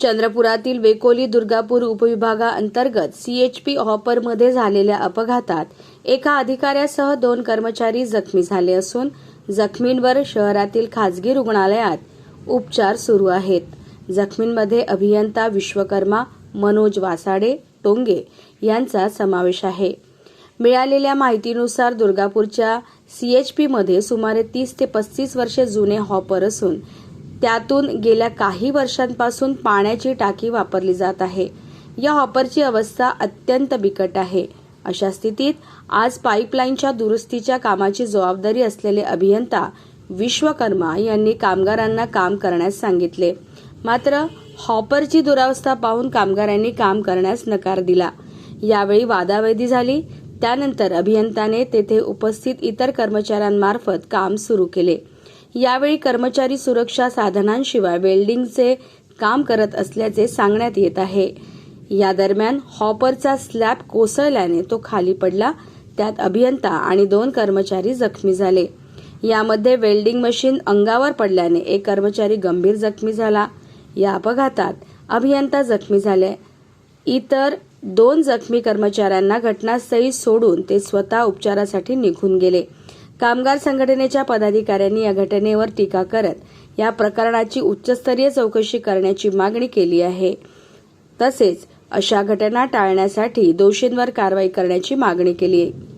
चंद्रपुरातील वेकोली दुर्गापूर उपविभागाअंतर्गत सीएचपी हॉपरमध्ये झालेल्या अपघातात एका अधिकाऱ्यासह दोन कर्मचारी जखमी झाले असून जखमींवर शहरातील खाजगी रुग्णालयात उपचार सुरू आहेत. जखमींमध्ये अभियंता विश्वकर्मा मनोज वासाडे टोंगे यांचा समावेश आहे. मिळालेल्या माहितीनुसार दुर्गापूरच्या सीएचपीमध्ये सुमारे तीस ते पस्तीस वर्षे जुने हॉपर असून त्यातून गेल्या काही वर्षांपासून पाण्याची टाकी वापरली जात आहे. या हॉपरची अवस्था अत्यंत बिकट आहे. अशा स्थितीत आज पाईपलाईनच्या दुरुस्तीच्या कामाची जबाबदारी असलेले अभियंता विश्वकर्मा यांनी कामगारांना काम करण्यास सांगितले. मात्र हॉपरची दुरावस्था पाहून कामगारांनी काम करण्यास नकार दिला. यावेळी वादावेदी झाली. त्यानंतर अभियंताने तेथे उपस्थित इतर कर्मचाऱ्यांमार्फत काम सुरू केले. यावेळी कर्मचारी सुरक्षा साधनांशिवाय वेल्डिंगचे काम करत असल्याचे सांगण्यात येत आहे. या दरम्यान हॉपरचा स्लॅब कोसळल्याने तो खाली पडला त्यात अभियंता आणि दोन कर्मचारी जखमी झाले. यामध्ये वेल्डिंग मशीन अंगावर पडल्याने एक कर्मचारी गंभीर जखमी झाला. या अपघातात अभियंता जखमी झाले. इतर दोन जखमी कर्मचाऱ्यांना घटनास्थळी सोडून ते स्वतः उपचारासाठी निघून गेले. कामगार संघटनेच्या पदाधिकाऱ्यांनी या घटनेवर टीका करत या प्रकरणाची उच्चस्तरीय चौकशी करण्याची मागणी केली आहे. तसेच अशा घटना टाळण्यासाठी दोषींवर कारवाई करण्याची मागणी केली आहे.